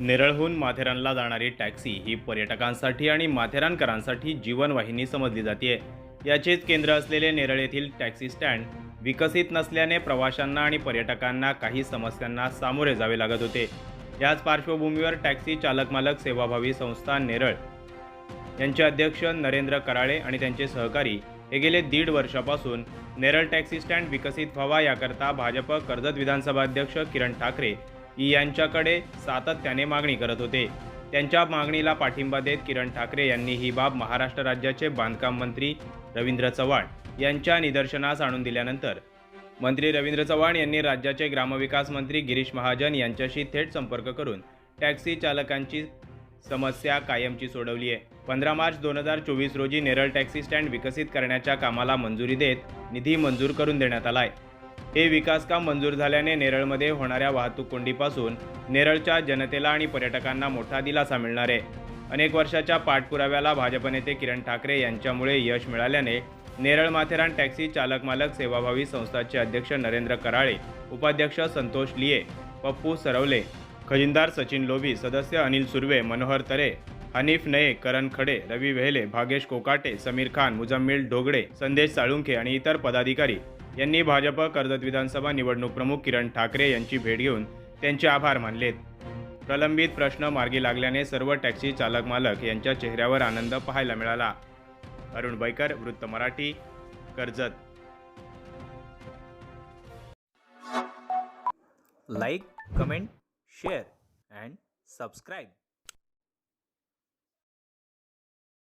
नेरळहून माथेरानला जाणारी टॅक्सी ही पर्यटकांसाठी आणि माथेरानकरांसाठी जीवनवाहिनी समजली जाते याचेच केंद्र असलेले नेरळ येथील टॅक्सी स्टँड विकसित नसल्याने प्रवाशांना आणि पर्यटकांना काही समस्यांना सामोरे जावे लागत होते. याच पार्श्वभूमीवर टॅक्सी चालक मालक सेवाभावी संस्था नेरळ यांचे अध्यक्ष नरेंद्र कराळे आणि त्यांचे सहकारी हे गेले दीड वर्षापासून नेरळ टॅक्सी स्टँड विकसित व्हावा याकरता भाजप कर्जत विधानसभा अध्यक्ष किरण ठाकरे यांच्याकडे सातत्याने मागणी करत होते. त्यांच्या मागणीला पाठिंबा देत किरण ठाकरे यांनी ही बाब महाराष्ट्र राज्याचे बांधकाम मंत्री रवींद्र चव्हाण यांच्या निदर्शनास आणून दिल्यानंतर. मंत्री रवींद्र चव्हाण यांनी राज्याचे ग्रामविकास मंत्री गिरीश महाजन यांच्याशी थेट संपर्क करून टॅक्सी चालकांची समस्या कायमची सोडवली आहे. पंधरा मार्च दोन हजार चोवीस रोजी नेरळ टॅक्सी स्टँड विकसित करण्याच्या कामाला मंजुरी देत निधी मंजूर करून देण्यात आला आहे हे विकासकाम मंजूर झाल्याने नेरळमध्ये होणाऱ्या वाहतूक कोंडीपासून नेरळच्या जनतेला आणि पर्यटकांना मोठा दिलासा मिळणार आहे. अनेक वर्षाच्या पाठपुराव्याला भाजप नेते किरण ठाकरे यांच्यामुळे यश मिळाल्याने नेरळ माथेरान टॅक्सी चालक मालक सेवाभावी संस्थाचे अध्यक्ष नरेंद्र कराळे उपाध्यक्ष संतोष लिये पप्पू सरवले खजिनदार सचिन लोभी सदस्य अनिल सुर्वे मनोहर तरे हनीफ नये करण खडे रवी वेहले भागेश कोकाटे समीर खान मुजम्मिल ढोगडे संदेश साळुंखे आणि इतर पदाधिकारी यांनी भाजप कर्जत विधानसभा निवडणूक प्रमुख किरण ठाकरे यांची भेट घेऊन त्यांचे आभार मानलेत. प्रलंबित प्रश्न मार्गी लागल्याने सर्व टॅक्सी चालक मालक यांच्या चेहऱ्यावर आनंद पाहायला मिळाला. अरुण बैकर वृत्त Marathi Karjat. Like comment share and subscribe.